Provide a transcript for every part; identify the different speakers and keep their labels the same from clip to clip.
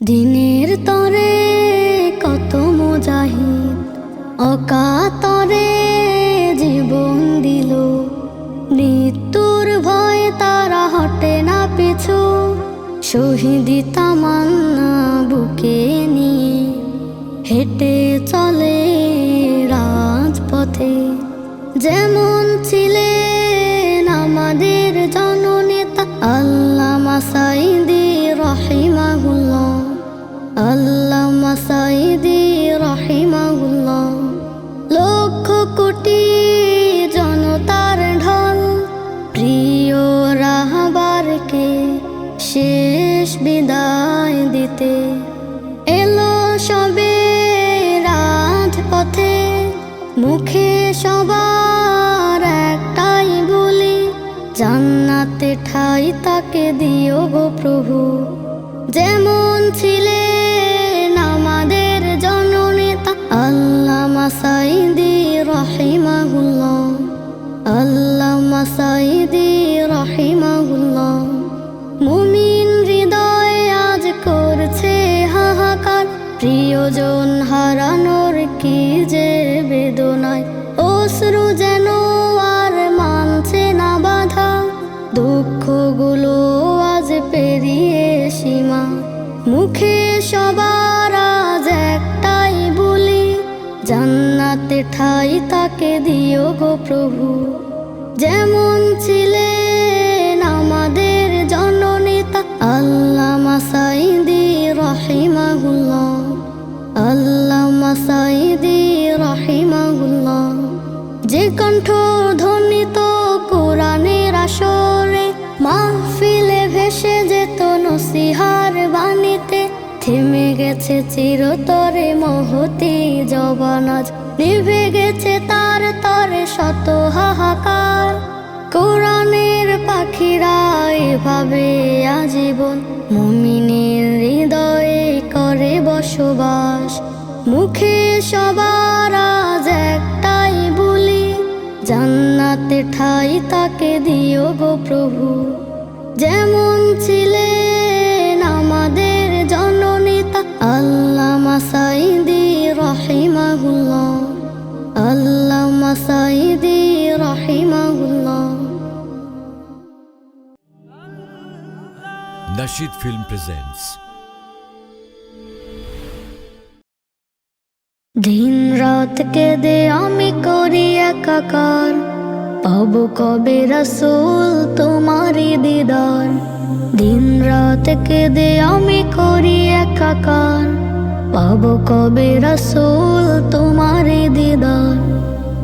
Speaker 1: দিনের তরে কত মুজাহিদ, অকাতরে জীবন দিল। মৃত্যুর ভয় তারা হটে না পিছু, শহীদি তামান্না জান্নাতে ঠাই তাকে দিও গো প্রভু। যেমন ছিলেন আমাদের জননেতা আল্লাহ মাসাইদি রহিমাহুল্লাহ। আল্লাহ মাসাইদি রহিমাহুল্লাহ। মুমিন হৃদয় আজ করছে হাহাকার। প্রিয়জন হারানোর কি যে গো প্রভু, যেমন ছিলেন আমাদের জননেতা আল্লাহ মাসাইদি রহিমাহুল্লাহ, আল্লাহ মাসাইদি রহিমাহুল্লাহ। যে কণ্ঠ ধ্বনিত কোরআনের আসরে মাহফিলে ভেসে যেত নসিহার বাণীতে, থেমে গেছে চিরতরে মহতি জবানাজ নিভে গেছে তার তরে শত হাহাকার। কোরআনের পাখিরা এভাবে আজীবন মুমিনের হৃদয়ে করে বসবাস। মুখে সবার আজ একটাই বলি, জান্নাতে ঠাই তাকে দিও গো প্রভু। যেমন ছিলেন
Speaker 2: Nashid Film presents.
Speaker 1: দিন রাত কেঁদে আমি করি একাকার। পাব কবে রসুল তোমারই দিদার। দিন রাত কেঁদে আমি করি একাকার। পাব কবে রসুল তোমারই দিদার।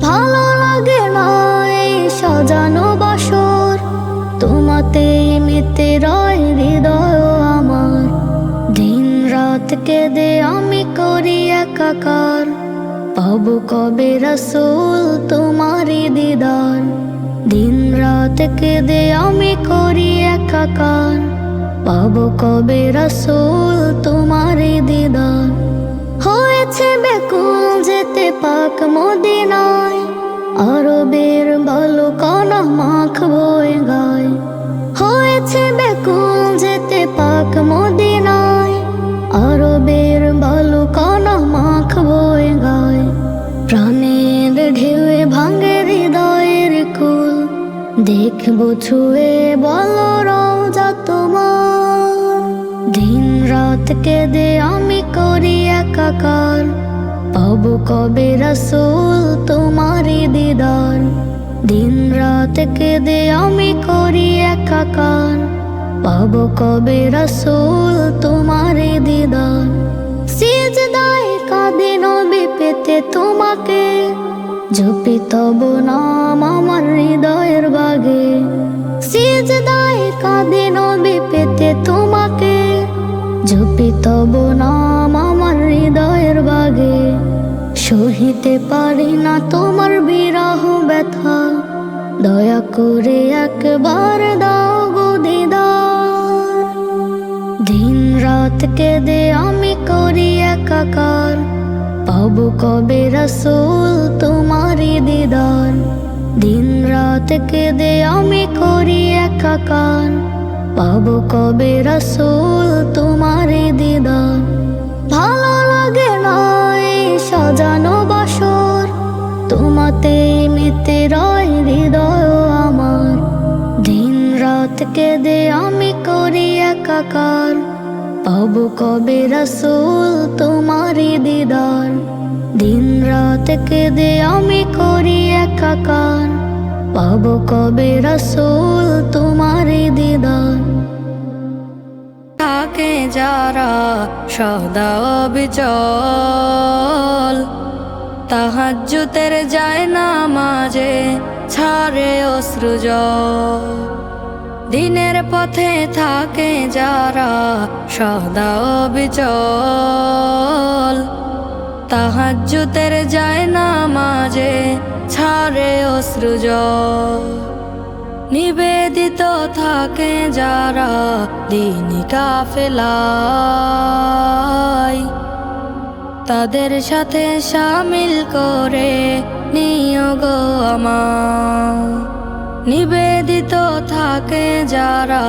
Speaker 1: ভালো লাগে না এই সাজানো বাসর। তোমাতেই মিতে রয় হৃদয় আমার। দিন রাত কেঁদে আমি করি একাকার। পাব কবে রসুল তোমারই দিদার। দিন রাত কেঁদে আমি করি একাকার। পাব কবে রসুল তোমারই দিদার। হয়েছে বেকুল যেতে পাক মদিনায়। আরবের ভালো কনা মাখ বয়ে গায়। হয়েছে বেকুল যেতে পাক মদিনায়। আরবের মাখ বয়ে গায়। প্রাণের ঢেউয়ে ভাঙে হৃদয়ের কুল। দেখব, ছুঁয়ে বলো, রওজা তোমার। দিন রাত কেঁদে আমি করি একাকার। পাবো কবে রসুল তোমারই দিদার। দিন রাত কেঁদে আমি করি একাকার। পাবো কবে রসুল তোমারই দিদার। সিজদায় কাঁদে নবে পেতে তোমাকে। জপি তব নাম আমার হৃদয়ের বাগে। সিজদায় কাঁদে নবে পেতে তোমাকে। জপি তব নাম আমার হৃদয়ের বাগে। সহিতে পারি না তোমার বিরহ ব্যথা। দয়া করে একবার দাও গো দিদার। দিন রাত কেঁদে আমি করি একাকার। পাব কবে রসুল তোমারি দিদার। দিন রাত কেঁদে আমি করি একাকার। পাব কবে রসুল তোমারি দিদার। ভালো লাগে নাই সাজানো বাসর। তোমাতে রাতে রয় হৃদয় আমার। দিন রাত কেঁদে আমি করি একাকার। পাব কবে রসুল তোমারি দিদার। দিন রাত কেঁদে আমি করি একাকার। পাব কবে রসুল তোমারি দিদার।
Speaker 2: থাকে যারা সদা বিচল তাহাজ্জুতের যায় না মাঝে ছাড়ে অশ্রুজ দিনের পথে থাকে যারা সদা বিচল তাহাজ্জুতের যায় না মাঝে ছাড়ে অশ্রুজ নিবেদিত থাকে যারা দিনিকা কাফেলায়। তাদের সাথে সামিল করে নিয়োগ আমার। নিবেদিত থাকে যারা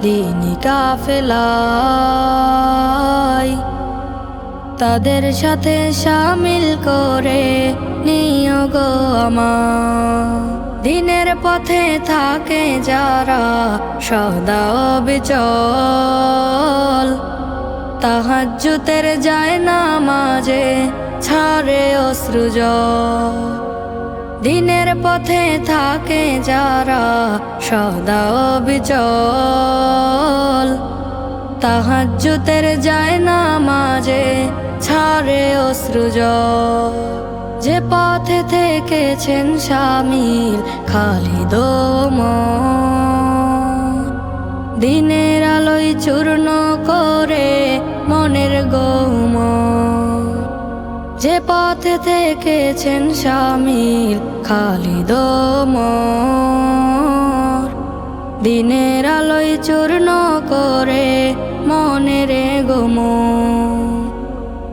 Speaker 2: দিনী কাফেলায়। তাদের সাথে সামিল করে নিয়োগ আমার। দিনের পথে থাকে যারা সদা বিচল তাহাজ্জুতের যায় না মাঝে ছাড়ে অশ্রুজ দিনের পথে থাকে যারা সদা বিচল তাহাজ্জুতের যায় না মাঝে ছাড়ে অশ্রুজ যে পথে থেকেছেন স্বামীর খালিদ দিনের আলোয় চূর্ণ করে পথে থেকেছেন স্বামীর খালিদ দিনের আলোয় চূর্ণ করে মনের গম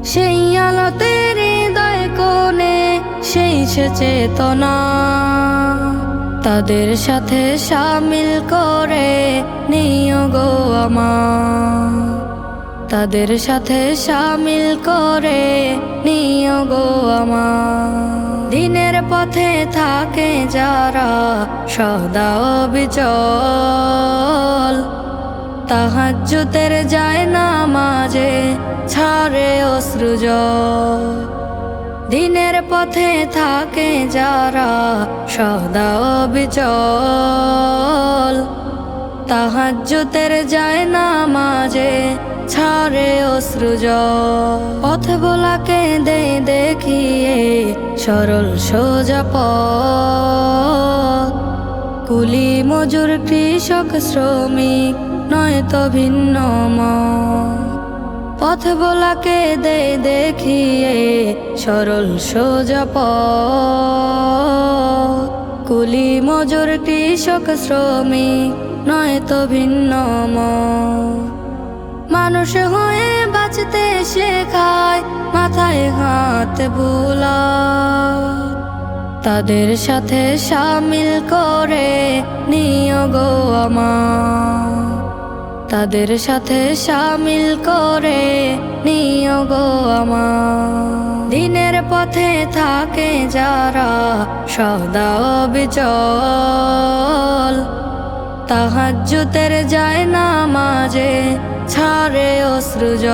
Speaker 2: সেই আলোতে হৃদয় কোণে সেই সে চেতনা তাদের সাথে সামিল করে নিয়োগ আমার। তাদের সাথে সামিল করে নিয়োগ আমার। দিনের পথে থাকে যারা সদা বিচল তাহাজ্জুতের যায় না মাঝে, ছাড়ে অশ্রুজ দিনের পথে থাকে যারা সদা বিচল তাহাজ্জুতের যায় না মাঝে ছাড়ে অশ্রুজ পথ বোলাকে দে দেখিয়ে সরল সোজা পথ। কুলি মজুর কৃষক শ্রমিক নয়তো ভিন্ন মত। পথ বোলাকে দে দেখিয়ে সরল সোজা পথ। কুলি মজুর কৃষক শ্রমিক নয়তো ভিন্ন মত। মানুষ হয়ে বাঁচতে শেখায়, মাথায় হাত বুলা তাদের সাথে সামিল করে নিয়োগ আমার তাদের সাথে সামিল করে নিয়োগ আমার দিনের পথে থাকে যারা, সদা বিচল তাহাজ্জুতের যায় না মাঝে ছাড়ে অশ্রুজ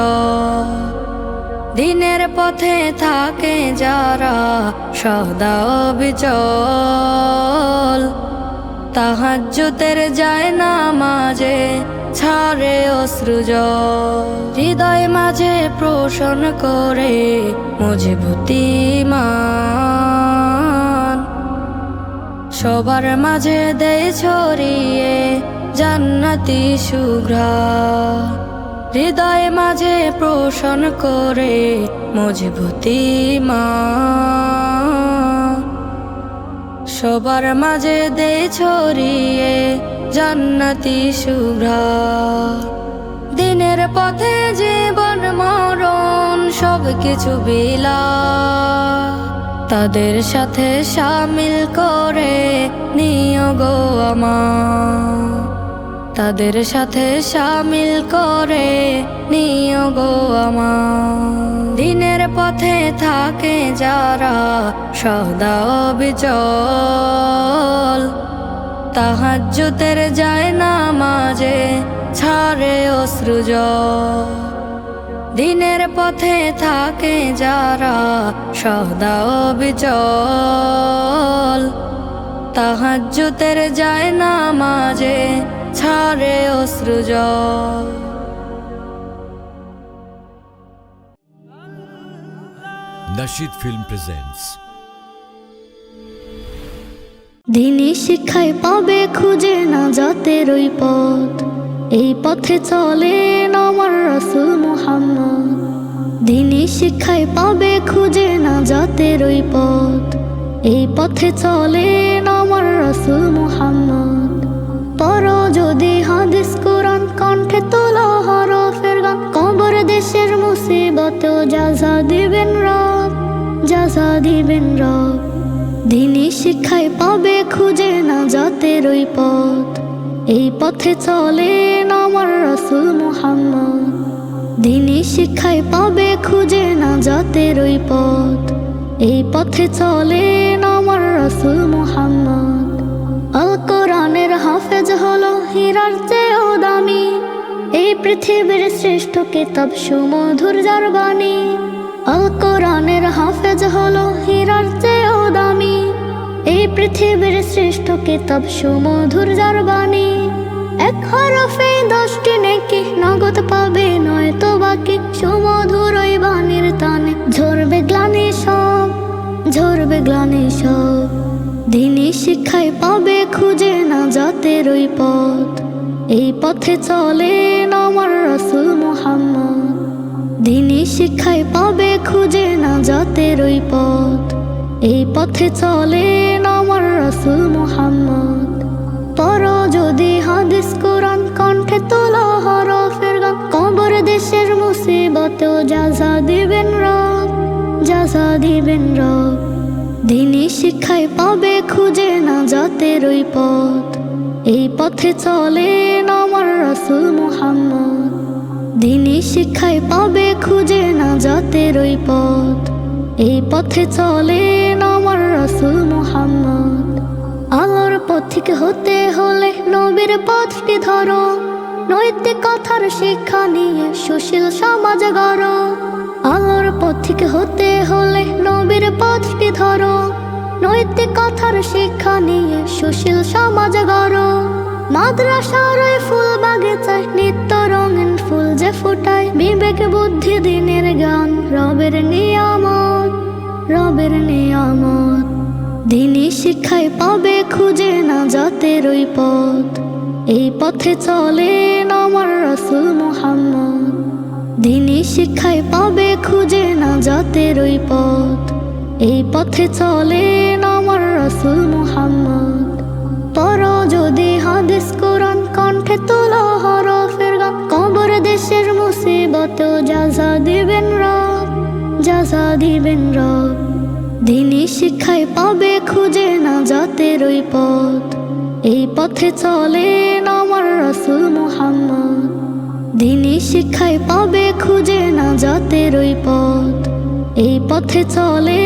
Speaker 2: দিনের পথে থাকে যারা সদা বিচল তাহাজ্জুতের যায় না মাঝে, ছাড়ে অশ্রুজ হৃদয় মাঝে পোষণ করে মজবুতিমান। সবার মাঝে দেয় ছড়িয়ে জান্নাতি সুঘ্রা। হৃদয় মাঝে পোষণ করে মজবুতি মা। সবার মাঝে দে ছড়িয়ে জান্নাতি সুঘ্রা। দিনের পথে জীবন, মরণ সব কিছু বিলা। তাদের সাথে সামিল করে নিয়োগ আমার। তাদের সাথে সামিল করে নিয়োগ আমার। দিনের পথে থাকে যারা সদা বিচল তাহাজ্জুতের যায় না মাঝে ছাড়ে অশ্রুজ দিনের পথে থাকে যারা সদা অবিচল। তাহাজ্জুতের যায় না মাঝে ছাড়ে অশ্রু জল।
Speaker 3: Nashid Film presents
Speaker 1: দিনী শিক্ষায় পাবে খুঁজে না জাতের ওই পথ। এই পথে চলেন আমার রসুল মুহাম্মদ। দিনী শিক্ষায় পাবে খুঁজে না জাতের ওই পথ। এই পথে চলেন আমার রসুল মুহাম্মদ। পর যদি হাদিস কোরআন কণ্ঠে তোলা হরফের গান, কবর দেশের মুসিবতেও যাজা দিবেন রব যাজা দিবেন রব। দিনী শিক্ষায় পাবে খুঁজে না জাতের ওই পথ। এই পথে চলেন আমার রসুল মুহাম্মদ। দিনী শিক্ষায় পাবে খুঁজে না জাতের ওই পথ। এই পথে চলেন আমার রসুল মুহাম্মদ হলো হীরার চেয়েও দামি। এই পৃথিবীর শ্রেষ্ঠ কিতাব সুমধুর যার বাণী আল কোরআনের হাফেজ হলো হীরার চেয়েও দামি। এই পৃথিবীর শ্রেষ্ঠ কিতাব সুমধুর যার বাণী এক হরফে দশটি নেকি নগদ পাবে নয় তো বাকি সুমধুর ওই বাণীর টানে ঝরবে গ্লানি সব। ঝরবে গ্লানি সব। দিনী শিক্ষায় পাবে খুঁজে না জাতের ওই পথ। এই পথে চলেন আমার রসুল মুহাম্মদ। দিনী শিক্ষায় পাবে খুঁজে না জাতের ওই পথ। এই পথে চলেন আমার রসুল মুহাম্মদ। পর যদি হাদিস কোরআন কণ্ঠে তোলা হরফের গান। কবর দেশের মুসিবতেও যাজা দিবেন রব। যাজা দিবেন রব দিনী শিক্ষায় পাবে খুঁজে না জাতের ওই পথ। এই পথে চলেন আমার রসুল মুহাম্মদ দিনী শিক্ষায় পাবে খুঁজে না জাতের ওই পথ। এই পথে চলেন আমার রসুল মুহাম্মদ, আলোর পথিক হতে হলে নবীর পথটি ধরো, নৈতিক কথার শিক্ষা নিয়ে সুশীল সমাজ গড়। আলোর পথিক হতে হলে নবীর পথটি ধরো। নৈতিক কথার শিক্ষা নিয়ে সুশীল সমাজ গড়। মাদ্রাসার ফুল বাগিচায় নিত্য রঙিন ফুল যে ফুটায়, বিবেক বুদ্ধি দিনের গান রবের নিয়ামত রবের নিয়ামত। দিনী শিক্ষায় পাবে খুঁজে না জাতের ওই পথ। এই পথে চলেন আমার রসুল মুহাম্মদ। দিনী শিক্ষায় পাবে খুঁজে না জাতের ওই পথ। এই পথে চলে আমার রসুল মুহাম্মদ। পর যদি হাদিস, কোরআন কণ্ঠে তোলা হরফের গান। কবর দেশের মুসিবতেও যাজা দিবেন রব যাজা দিবেন রব। দিনী শিক্ষায় পাবে খুঁজে না জাতের ওই পথ। এই পথে চলেন আমার রসুল মুহাম্মদ। দিনী শিক্ষায় পাবে খুঁজে না জাতের ওই পথ। এই পথে চলে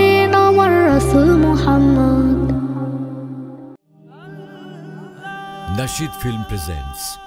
Speaker 1: আমার রসুল মুহাম্মদ।
Speaker 3: Nashid film presents